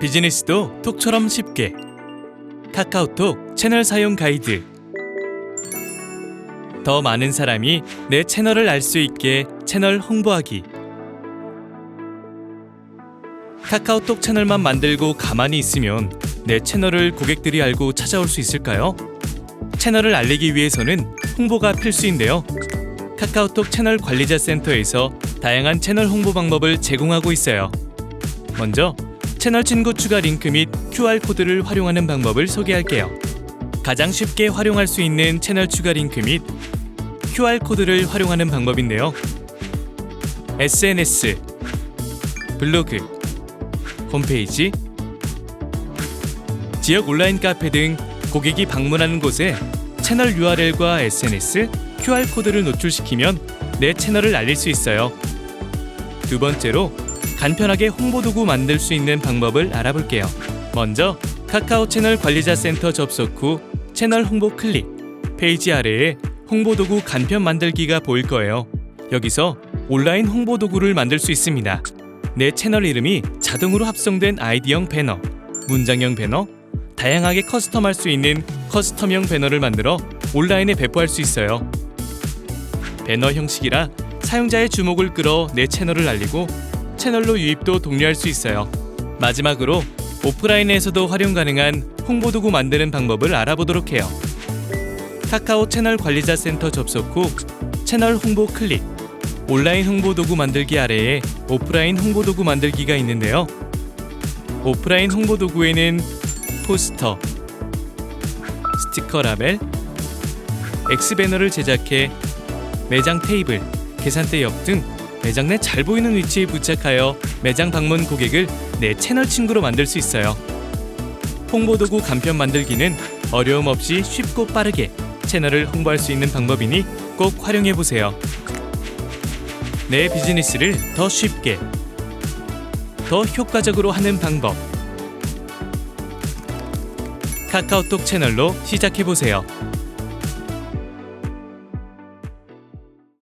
비즈니스도 톡처럼 쉽게 카카오톡 채널 사용 가이드 더 많은 사람이 내 채널을 알 수 있게 채널 홍보하기 카카오톡 채널만 만들고 가만히 있으면 내 채널을 고객들이 알고 찾아올 수 있을까요? 채널을 알리기 위해서는 홍보가 필수인데요. 카카오톡 채널 관리자 센터에서 다양한 채널 홍보 방법을 제공하고 있어요. 먼저 채널 친구 추가 링크 및 QR 코드를 활용하는 방법을 소개할게요. 가장 쉽게 활용할 수 있는 채널 추가 링크 및 QR 코드를 활용하는 방법인데요. SNS, 블로그, 홈페이지, 지역 온라인 카페 등 고객이 방문하는 곳에 채널 URL과 SNS, QR 코드를 노출시키면 내 채널을 알릴 수 있어요. 두 번째로 간편하게 홍보 도구 만들 수 있는 방법을 알아볼게요. 먼저 카카오 채널 관리자 센터 접속 후 채널 홍보 클릭. 페이지 아래에 홍보 도구 간편 만들기가 보일 거예요. 여기서 온라인 홍보 도구를 만들 수 있습니다. 내 채널 이름이 자동으로 합성된 아이디형 배너, 문장형 배너, 다양하게 커스텀할 수 있는 커스텀형 배너를 만들어 온라인에 배포할 수 있어요. 배너 형식이라 사용자의 주목을 끌어 내 채널을 알리고 채널로 유입도 독려할 수 있어요. 마지막으로 오프라인에서도 활용 가능한 홍보 도구 만드는 방법을 알아보도록 해요. 카카오 채널 관리자 센터 접속 후 채널 홍보 클릭. 온라인 홍보 도구 만들기 아래에 오프라인 홍보 도구 만들기가 있는데요. 오프라인 홍보 도구에는 포스터, 스티커 라벨, X 배너를 제작해 매장 테이블, 계산대 옆 등 매장 내 잘 보이는 위치에 부착하여 매장 방문 고객을 내 채널 친구로 만들 수 있어요. 홍보 도구 간편 만들기는 어려움 없이 쉽고 빠르게 채널을 홍보할 수 있는 방법이니 꼭 활용해 보세요. 내 비즈니스를 더 쉽게, 더 효과적으로 하는 방법. 카카오톡 채널로 시작해 보세요.